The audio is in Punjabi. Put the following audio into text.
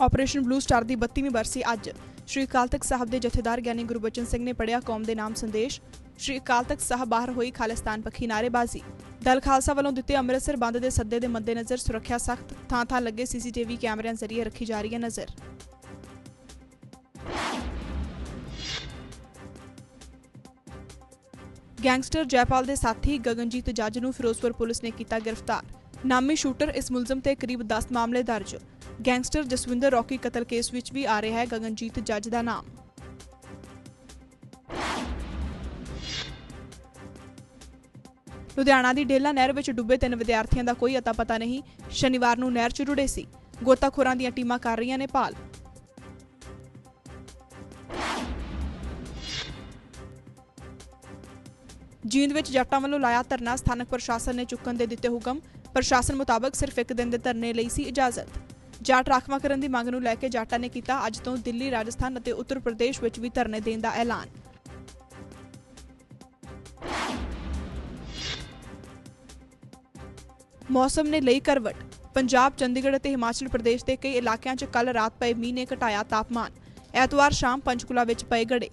ਆਪਰੇਸ਼ਨ ਬਲੂ ਸਟਾਰ ਦੀ 32ਵੀਂ ਬਰਸੀ ਅੱਜ। ਸ਼੍ਰੀ ਅਕਾਲ ਤਖਤ ਸਾਹਿਬ ਦੇ ਜਥੇਦਾਰ ਗਿਆਨੀ ਗੁਰਬਚਨ ਸਿੰਘ ਨੇ ਪੜਿਆ ਕੌਮ ਦੇ ਨਾਮ ਸੰਦੇਸ਼। ਸ਼੍ਰੀ ਅਕਾਲ ਤਖਤ ਸਾਹਿਬ ਬਾਹਰ ਹੋਈ ਖਾਲਿਸਤਾਨ ਪੱਖੀ ਨਾਅਰੇਬਾਜ਼ੀ। ਦਲ ਖਾਲਸਾ ਵੱਲੋਂ ਦਿੱਤੇ ਅੰਮ੍ਰਿਤਸਰ ਬੰਦ ਦੇ ਸੱਦੇ ਦੇ ਮੱਦੇਨਜ਼ਰ ਸੁਰੱਖਿਆ ਸਖਤ ਥਾਂ ਥਾਂ ਲੱਗੇ ਸੀਸੀਟੀਵੀ ਕੈਮਰਿਆਂ ਜ਼ਰੀਏ ਰੱਖੀ ਜਾ ਰਹੀ ਹੈ ਨਜ਼ਰ। ਗੈਂਗਸਟਰ ਜੈਪਾਲ ਦੇ ਸਾਥੀ ਗਗਨਜੀਤ ਜੱਜ ਨੂੰ ਫਿਰੋਜ਼ਪੁਰ ਪੁਲਿਸ ਨੇ ਕੀਤਾ ਗ੍ਰਿਫਤਾਰ। ਨਾਮੀ ਸ਼ੂਟਰ ਇਸ ਮੁਲਜ਼ਮ ਤੇ ਕਰੀਬ 10 ਮਾਮਲੇ ਦਰਜ। ਗੈਂਗਸਟਰ ਜਸਵਿੰਦਰ ਰੌਕੀ ਕਤਲ ਕੇਸ ਵਿੱਚ ਵੀ ਆ ਰਿਹਾ ਹੈ, ਗਗਨਜੀਤ ਜੱਜ ਦਾ ਨਾਮ। ਲੁਧਿਆਣਾ ਦੀ ਡੇਲਾ ਨਹਿਰ ਵਿੱਚ ਡੁੱਬੇ ਤਿੰਨ ਵਿਦਿਆਰਥੀਆਂ ਦਾ ਕੋਈ ਅਤਾ ਪਤਾ ਨਹੀਂ। ਸ਼ਨੀਵਾਰ ਨੂੰ ਨਹਿਰ 'ਚ ਰੁੜੇ ਸੀ। ਗੋਤਾਖੋਰਾਂ ਦੀਆਂ ਟੀਮਾਂ ਕਰ ਰਹੀਆਂ ਨੇ ਭਾਲ। ਜੀਂਦ ਵਿੱਚ ਜੱਟਾਂ ਵੱਲੋਂ ਲਾਇਆ ਧਰਨਾ, ਸਥਾਨਕ ਪ੍ਰਸ਼ਾਸਨ ਨੇ ਚੁੱਕਣ ਦੇ ਦਿੱਤੇ ਹੁਕਮ। ਪ੍ਰਸ਼ਾਸਨ ਮੁਤਾਬਕ ਸਿਰਫ ਇੱਕ ਦਿਨ ਦੇ ਧਰਨੇ ਲਈ ਸੀ ਇਜਾਜ਼ਤ। ਜਾਟ ਰਾਖਵਾਂ ਕਰਨ ਦੀ ਮੰਗ ਨੂੰ ਲੈ ਕੇ ਜਾਟਾਂ ਨੇ ਕੀਤਾ ਅੱਜ ਤੋਂ ਦਿੱਲੀ, ਰਾਜਸਥਾਨ ਅਤੇ ਉੱਤਰ ਪ੍ਰਦੇਸ਼ ਵਿੱਚ ਵੀ ਧਰਨੇ ਦੇਣ ਦਾ ਐਲਾਨ। ਮੌਸਮ ਨੇ ਲਈ ਕਰਵਟ। ਪੰਜਾਬ, ਚੰਡੀਗੜ੍ਹ ਅਤੇ ਹਿਮਾਚਲ ਪ੍ਰਦੇਸ਼ ਦੇ ਕਈ ਇਲਾਕਿਆਂ 'ਚ ਕੱਲ ਰਾਤ ਪਏ ਮੀਂਹ ਨੇ ਘਟਾਇਆ ਤਾਪਮਾਨ। ਐਤਵਾਰ ਸ਼ਾਮ ਪੰਚਕੂਲਾ ਵਿੱਚ ਪਏ ਗੜੇ।